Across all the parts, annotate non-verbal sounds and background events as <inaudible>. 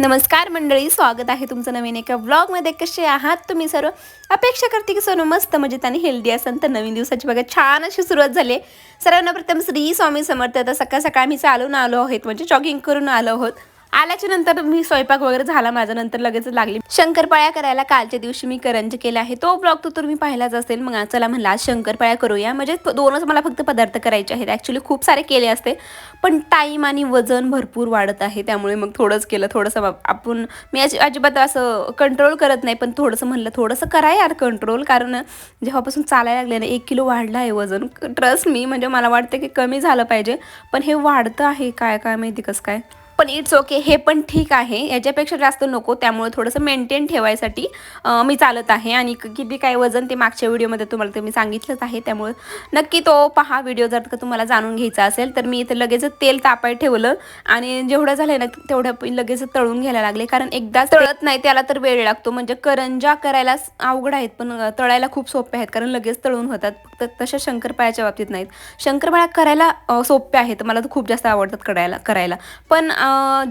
नमस्कार मंडळी स्वागत आहे तुमचं नवीन एका व्लॉगमध्ये कसे आहात तुम्ही सर्व? अपेक्षा करते की सर्व मस्त मजेत आणि हेल्दी असाल तर नवीन दिवसाची बघा छान अशी सुरुवात झाली सर्वांना प्रथम श्री स्वामी समर्थ. आता सकाळ सकाळ आम्ही चालून आलो आहोत म्हणजे जॉगिंग करून आलो आहोत. आल्याच्यानंतर मी स्वयंपाक वगैरे झाला माझ्या नंतर लगेच लागली. शंकरपाळ्या करायला कालच्या दिवशी मी करंज केला आहे. तो ब्लॉग तो तुम्ही पाहिलाच असेल. मग चला म्हणला आज शंकरपाळ्या करूया. म्हणजे दोनच मला फक्त पदार्थ करायचे आहेत. ॲक्च्युली खूप सारे केले असते. पण टाईम आणि वजन भरपूर वाढत आहे. त्यामुळे मग थोडंच केलं. थोडंसं आपण मी अजि- अजिबात असं कंट्रोल करत नाही. पण थोडंसं म्हणलं थोडंसं करा यार कंट्रोल कारण जेव्हापासून चालायला लागले ना एक किलो वाढलं आहे वजन. ट्रस्ट मी म्हणजे मला वाटतं की कमी झालं पाहिजे. पण हे वाढतं आहे. काय काय माहिती कसं काय? पण इट्स ओके हे पण ठीक आहे. याच्यापेक्षा जास्त नको त्यामुळे थोडंसं मेंटेन ठेवायसाठी मी चालत आहे. आणि क- किती काय वजन ते मागच्या व्हिडिओमध्ये तुम्हाला ते मी सांगितलंच आहे. त्यामुळे नक्की तो पहा व्हिडिओ जर का तुम्हाला जाणून घ्यायचा असेल तर मी इथे लगेच तेल तापाय ठेवलं. आणि जेवढं झालं ना तेवढं लगेच तळून घ्यायला लागले. कारण एकदा तळत नाही त्याला तर वेळ लागतो. म्हणजे करंजा करायला अवघड आहेत पण तळायला खूप सोपे आहेत. कारण लगेच तळून होतात. फक्त तशा शंकरपाळ्याच्या बाबतीत नाहीत. शंकरपाळ्या करायला सोपे आहेत. मला तर खूप जास्त आवडतात करायला करायला. पण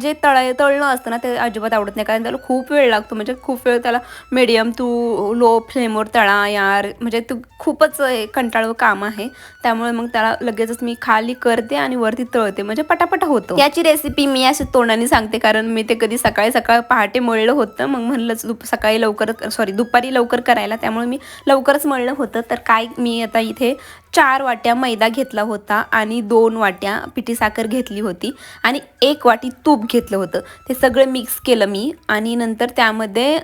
जे तळ तळणं असतं ना ते अजिबात आवडत नाही. कारण त्याला खूप वेळ लागतो. म्हणजे खूप वेळ त्याला मीडियम तू लो फ्लेमवर तळा यार. म्हणजे तू खूपच हे कंटाळू काम आहे. त्यामुळे मग त्याला लगेचच मी खाली करते आणि वरती तळते. म्हणजे पटापट होतं. याची रेसिपी मी अशी तोंडाने सांगते. कारण मी ते कधी सकाळी सकाळी पहाटे मळलं होतं. मग म्हणलंच दुप सकाळी लवकर सॉरी दुपारी लवकर करायला. त्यामुळे मी लवकरच मळलं होतं. तर काय मी आता इथे चार वाट्या मैदा घेतला होता आणि दोन वाट्या पिठी साखर घेतली होती आणि एक वाटी तूप घेतलं होतं. ते सगळं मिक्स केलं मी आणि नंतर त्यामध्ये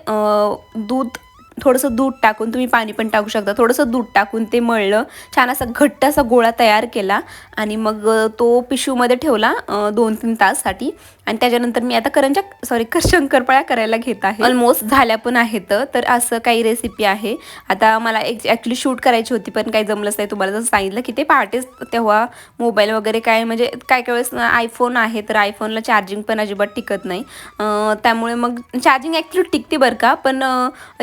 दूध थोडंसं दूध टाकून तुम्ही पाणी पण टाकू शकता. थोडंसं दूध टाकून ते मळलं छान असा घट्ट असा गोळा तयार केला आणि मग तो पिशूमध्ये ठेवला दोन तीन ताससाठी आणि त्याच्यानंतर मी आता करंजा सॉरी कर शंकरपाळ्या करायला घेत आहे. ऑलमोस्ट झाल्या पण आहेत तर असं काही रेसिपी आहे. आता मला एक ॲक्च्युली शूट करायची होती पण काही जमलंच नाही. तुम्हाला जसं सांगितलं की ते पहाटेच तेव्हा मोबाईल वगैरे काय म्हणजे काय काय वेळेस आयफोन आहे तर आयफोनला चार्जिंग पण अजिबात टिकत नाही. त्यामुळे मग चार्जिंग ॲक्च्युली टिकते बरं का पण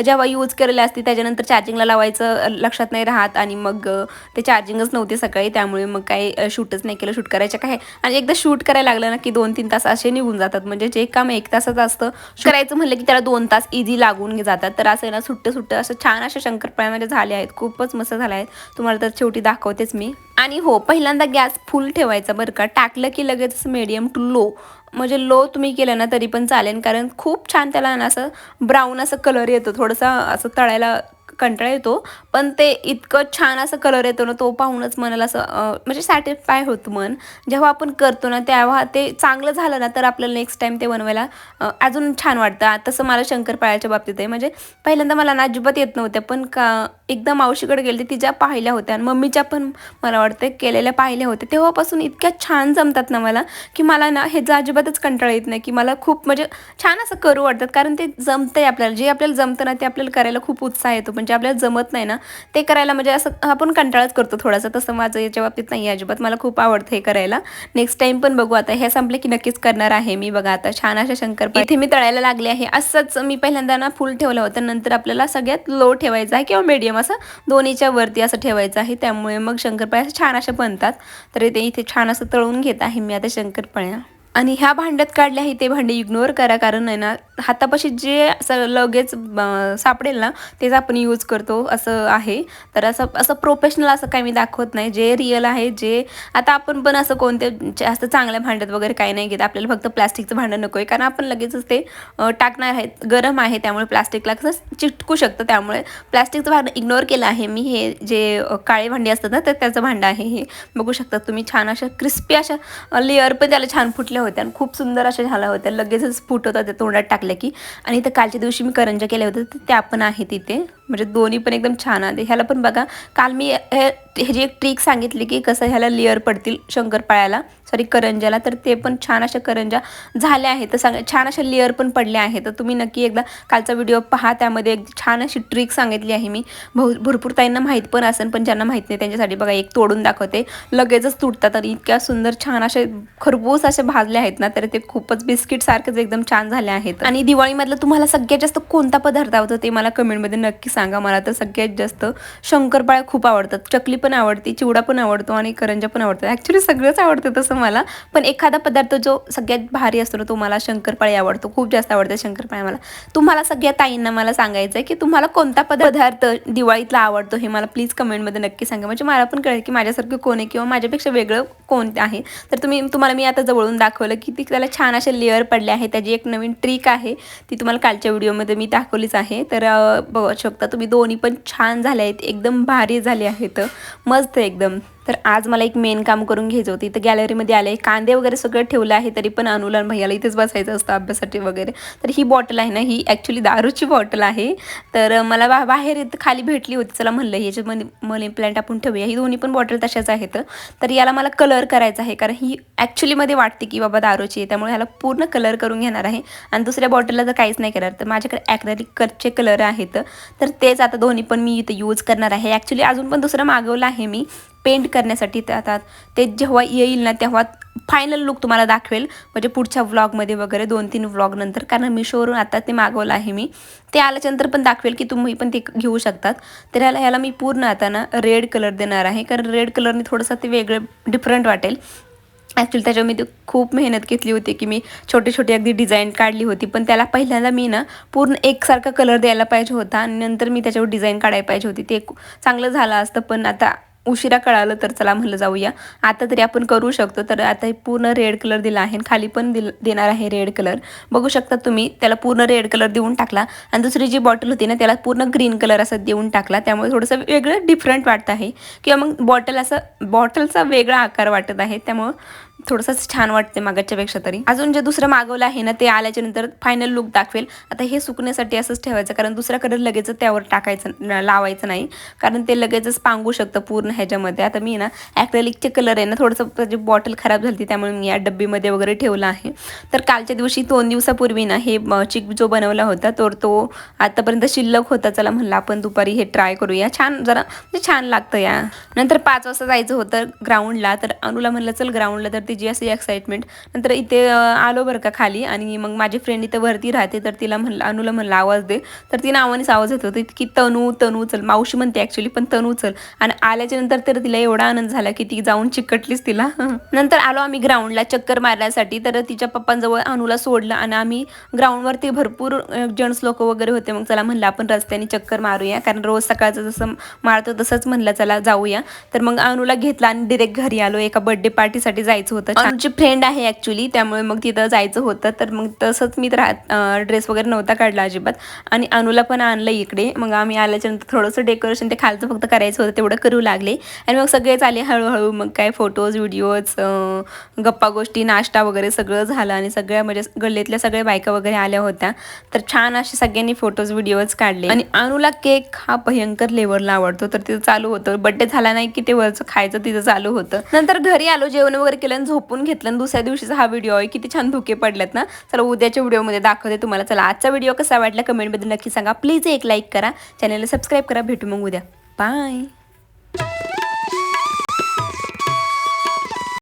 जेव्हा यू यूज केलेले असते त्याच्यानंतर चार्जिंगला लावायचं लक्षात नाही राहत आणि मग ते चार्जिंगच नव्हते सकाळी त्यामुळे मग काही शूटच नाही केलं शूट करायचं काय आणि एकदा शूट करायला लागलं ना की दोन तीन तास असे निघून जातात. म्हणजे जे काम एक तासाचं असतं करायचं म्हणलं की त्याला दोन तास इझी लागून जातात. तर असं आहे ना सुट्ट सुट्ट असं छान अशा शंकरपाळ्यामध्ये झाले आहेत. खूपच मस्त झाले आहेत. तुम्हाला तर शेवटी दाखवतेच मी. आणि हो पहिल्यांदा गॅस फुल ठेवायचा बरं का. टाकलं की लगेच मीडियम टू लो म्हणजे लो तुम्ही केलं ना तरी पण चालेल. कारण खूप छान त्याला ना असं ब्राऊन असं कलर येतो. थोडंसं असं तळायला कंटाळा येतो. पण ते इतकं छान असं कलर येतो ना तो पाहूनच मनाला असं म्हणजे सॅटिस्फाय होतं मन. जेव्हा आपण करतो ना तेव्हा ते चांगलं झालं ना तर आपल्याला नेक्स्ट टाईम ते बनवायला अजून छान वाटतं. तसं मला शंकरपाळ्याच्या बाबतीत आहे म्हणजे पहिल्यांदा मला ना अजिबात येत नव्हत्या पण का एकदा मावशीकडे गेले तिच्या पाहिल्या होत्या. आणि मम्मीच्या पण मला वाटतं केलेल्या पाहिल्या होत्या. तेव्हापासून इतक्या छान जमतात ना मला की मला ना हे अजिबातच कंटाळा येत नाही की मला खूप म्हणजे छान असं करू वाटतात. कारण ते जमतंय आपल्याला. जे आपल्याला जमतं ना ते आपल्याला करायला खूप उत्साह येतो. म्हणजे आपल्याला जमत नाही ना ते करायला म्हणजे असं आपण कंटाळाच करतो थोडासा. तसं माझं याच्या बाबतीत नाही अजिबात. मला खूप आवडतं हे करायला. नेक्स्ट टाइम पण बघू आता. हे संपले की नक्कीच करणार आहे मी बघा आता. छान अशा शंकर इथे मी तळायला लागले आहे. असंच मी पहिल्यांदा ना फुल ठेवलं होतं. नंतर आपल्याला सगळ्यात लो ठेवायचं आहे किंवा मीडियम असं दोन्हीच्या वरती असं ठेवायचं आहे. त्यामुळे मग शंकरपाळ्या छान अशा बनतात. तर ते इथे छान असं तळून घेत आहे मी आता शंकरपाळ्या. आणि ह्या भांड्यात काढले आहे ते भांडे इग्नोर करा. कारण आहे ना हातापाशी जे असं लगेच सापडेल ना तेच आपण यूज करतो असं आहे. तर असं असं प्रोफेशनल असं काही मी दाखवत नाही. जे रिअल आहे जे आता आपण पण असं कोणते जास्त चांगल्या भांड्यात वगैरे काही नाही घेत. आपल्याला फक्त प्लास्टिकचं भांडं नको आहे कारण आपण लगेचच ते टाकणार आहेत. गरम आहे त्यामुळे प्लास्टिकला कसं चिटकू शकतं. त्यामुळे प्लास्टिकचं भांडं इग्नोर केलं आहे मी. हे जे काळे भांडी असतात ना तर त्याचं भांडं आहे हे. बघू शकता तुम्ही छान अशा क्रिस्पी अशा लेअर पण त्याला छान फुटल्या होत्या. आणि खूप सुंदर अशा झाल्या होत्या. लगेचच फुट होता त्या तोंडात टाकल्या की. आणि इथं कालच्या दिवशी मी करंजा केल्या होत्या तर त्या पण आहेत इथे म्हणजे दोन्ही पण एकदम छान आले. ह्याला पण बघा काल मी हे ह्याची एक ट्रिक सांगितली की कसं ह्याला लेअर पडतील शंकरपाळ्याला सॉरी करंजाला तर ते पण छान अशा करंजा झाल्या आहेत. तर सांग छान अशा लेअर पण पडल्या आहेत. तर तुम्ही नक्की एकदा कालचा व्हिडिओ पहा त्यामध्ये एक छान अशी ट्रिक सांगितली आहे मी. भर भरपूर ताईंना माहीत पण असेल पण ज्यांना माहीत नाही त्यांच्यासाठी बघा एक तोडून दाखवते. लगेचच तुटतात आणि इतक्या सुंदर छान असे खरबूस असे भाजले आहेत ना तर ते खूपच बिस्किट सारखेच एकदम छान झाले आहेत. आणि दिवाळीमधलं तुम्हाला सगळ्यात जास्त कोणता पदार्थ आवडतो ते मला कमेंटमध्ये नक्की सांगा मला तर सगळ्यात जास्त शंकरपाळ्या खूप आवडतात. चकली पण आवडते चिवडा पण आवडतो आणि करंजा पण आवडतात. ॲक्च्युली सगळंच आवडतं तसं मला. पण एखादा पदार्थ जो सगळ्यात भारी असतो ना तो मला शंकरपाळी आवडतो. खूप जास्त आवडते शंकरपाळ्या मला. तुम्हाला सगळ्या ताईंना मला सांगायचं आहे की तुम्हाला कोणता पदार्थ दिवाळीतला आवडतो हे मला प्लीज कमेंटमध्ये नक्की सांगा. म्हणजे मला पण कळेल की माझ्यासारखं कोण आहे किंवा माझ्यापेक्षा वेगळं कोण आहे. तर तुम्ही तुम्हाला मी आता जवळून दाखवलं की ती त्याला छान असे लेअर पडले आहे त्याची एक नवीन ट्रिक आहे. ती तुम्हाला कालच्या व्हिडिओमध्ये मी दाखवलीच आहे. तर बघू शकता तुम्ही दोन्ही पण छान झाले आहेत. एकदम भारी झाले आहेत. मस्त एकदम. तर आज मला एक मेन काम करून घ्यायचं होतं. इथं गॅलरीमध्ये आले कांदे वगैरे सगळं ठेवलं आहे तरी पण अनुला आणि भैयाला इथेच बसायचं असतं अभ्यासासाठी वगैरे. तर ही बॉटल आहे ना ही ॲक्च्युली दारूची बॉटल आहे. तर मला बा बाहेर इथं खाली भेटली होती. चला म्हणलं याच्यामध्ये मनी प्लॅन्ट आपण ठेवूया. ही दोन्ही पण बॉटल तशाच आहेत. तर याला मला कलर करायचा आहे. कारण ही ॲक्च्युलीमध्ये वाटते की बाबा दारूची आहे. त्यामुळे ह्याला पूर्ण कलर करून घेणार आहे. आणि दुसऱ्या बॉटलला तर काहीच नाही करणार. तर माझ्याकडे ॲक्रेलिक कलरचे कलर आहेत. तर तेच आता दोन्ही पण मी इथं यूज करणार आहे. ॲक्च्युली अजून पण दुसरं मागवलं आहे मी. पेंट करण्यासाठी ते ते जेव्हा येईल ना तेव्हा फायनल लुक तुम्हाला दाखवेल. म्हणजे पुढच्या व्लॉगमध्ये वगैरे दोन तीन व्लॉग नंतर. कारण मिशोवरून आता ते मागवलं आहे मी. ते आल्याच्यानंतर पण दाखवेल की तुम्ही पण ते घेऊ शकतात. तर ह्याला ह्याला मी पूर्ण आता ना रेड कलर देणार आहे. कारण रेड कलरने थोडंसं ते वेगळं डिफरंट वाटेल. ॲक्च्युली त्याच्यावर मी ते खूप मेहनत घेतली होती की मी छोटी छोटी अगदी डिझाईन काढली होती. पण त्याला पहिल्यांदा मी ना पूर्ण एकसारखा कलर द्यायला पाहिजे होता. आणि नंतर मी त्याच्यावर डिझाईन काढायला पाहिजे होती. ते चांगलं झालं असतं. पण आता उशिरा कळालं तर चला म्हणलं जाऊया. आता तरी आपण करू शकतो. तर आता हे पूर्ण रेड कलर दिला आहे आणि खाली पण दिल देणार आहे रेड कलर बघू शकता तुम्ही त्याला पूर्ण रेड कलर देऊन टाकला. आणि दुसरी जी बॉटल होती ना त्याला पूर्ण ग्रीन कलर असं देऊन टाकला. त्यामुळे थोडंसं वेगळं डिफरंट वाटत आहे. किंवा मग बॉटल असं बॉटलचा वेगळा आकार वाटत आहे. त्यामुळं थोडंसं छान वाटते मागच्यापेक्षा तरी. अजून जे दुसरं मागवलं आहे ना ते आल्याच्यानंतर फायनल लुक दाखवेल. आता हे सुकण्यासाठी असंच ठेवायचं कारण दुसरा कलर लगेच त्यावर टाकायचं लावायचं नाही. कारण ते लगेचच पांगू शकतं पूर्ण ह्याच्यामध्ये. आता मी ना ॲक्रेलिकचे कलर आहे ना थोडंसं जे बॉटल खराब झाली होती, त्यामुळे मी या डब्बीमध्ये वगैरे ठेवलं आहे. तर कालच्या दिवशी दोन दिवसापूर्वी ना हे चिक जो बनवला होता तर तो आतापर्यंत शिल्लक होता चला म्हणलं आपण दुपारी हे ट्राय करूया. छान जरा म्हणजे छान लागतं या. नंतर पाच वाजता जायचं होतं ग्राउंडला तर अनुला म्हणलं चल ग्राउंडला तर जी अशी एक्साइटमेंट नंतर इथे आलो बरं का खाली आणि मग माझी फ्रेंड इथं वरती राहते तर तिला म्हणलं अनुला म्हणलं आवाज दे. तर ती नावानेच आवाज येत होती की तनू तनू चल. मावशी म्हणते ॲक्च्युली पण तनू चल. आणि आल्याच्यानंतर तर तिला एवढा आनंद झाला की ती जाऊन चिकटलीच तिला. <laughs> नंतर आलो आम्ही ग्राउंडला चक्कर मारण्यासाठी तर तिच्या पप्पांजवळ अनुला सोडलं आणि आम्ही ग्राउंडवरती भरपूर जेंट्स लोक वगैरे होते. मग चला म्हणलं आपण रस्त्याने चक्कर मारूया कारण रोज सकाळचं जसं मारतो तसंच म्हणलं चला जाऊया. तर मग अनुला घेतला आणि डिरेक्ट घरी आलो. एका बर्थडे पार्टीसाठी जायचं होतं. अनुची फ्रेंड आहे ॲक्च्युली त्यामुळे मग तिथं जायचं होतं. तर मग तसंच मी तर ड्रेस वगैरे नव्हता काढला अजिबात. आणि अनुला पण आणलं इकडे. मग आम्ही आल्याच्यानंतर थोडंसं डेकोरेशन ते खालचं फक्त करायचं होतं तेवढं करू लागले. आणि मग सगळेच आले हळूहळू. मग काय फोटोज व्हिडिओज गप्पा गोष्टी नाश्ता वगैरे सगळं झालं. आणि सगळ्या म्हणजे गल्लीतल्या सगळ्या बायका वगैरे आल्या होत्या. तर छान असे सगळ्यांनी फोटोज व्हिडिओज काढले. आणि अनुला केक हा भयंकर लेवलला आवडतो. तर तिथं चालू होतं. बड्डे झाला नाही की ते वरचं खायचं तिथं चालू होतं. नंतर घरी आलो जेवण वगैरे केलं झोपून घेतलं आणि दुसऱ्या दिवशीचा हा व्हिडिओ आहे. किती छान धुके पडल्यात ना. चला उद्याच्या व्हिडिओमध्ये दाखवते तुम्हाला. चला आजचा व्हिडिओ कसा वाटला कमेंटमध्ये नक्की सांगा. प्लीज एक लाईक करा. चॅनलला सबस्क्राईब करा. भेटू मग उद्या. बाय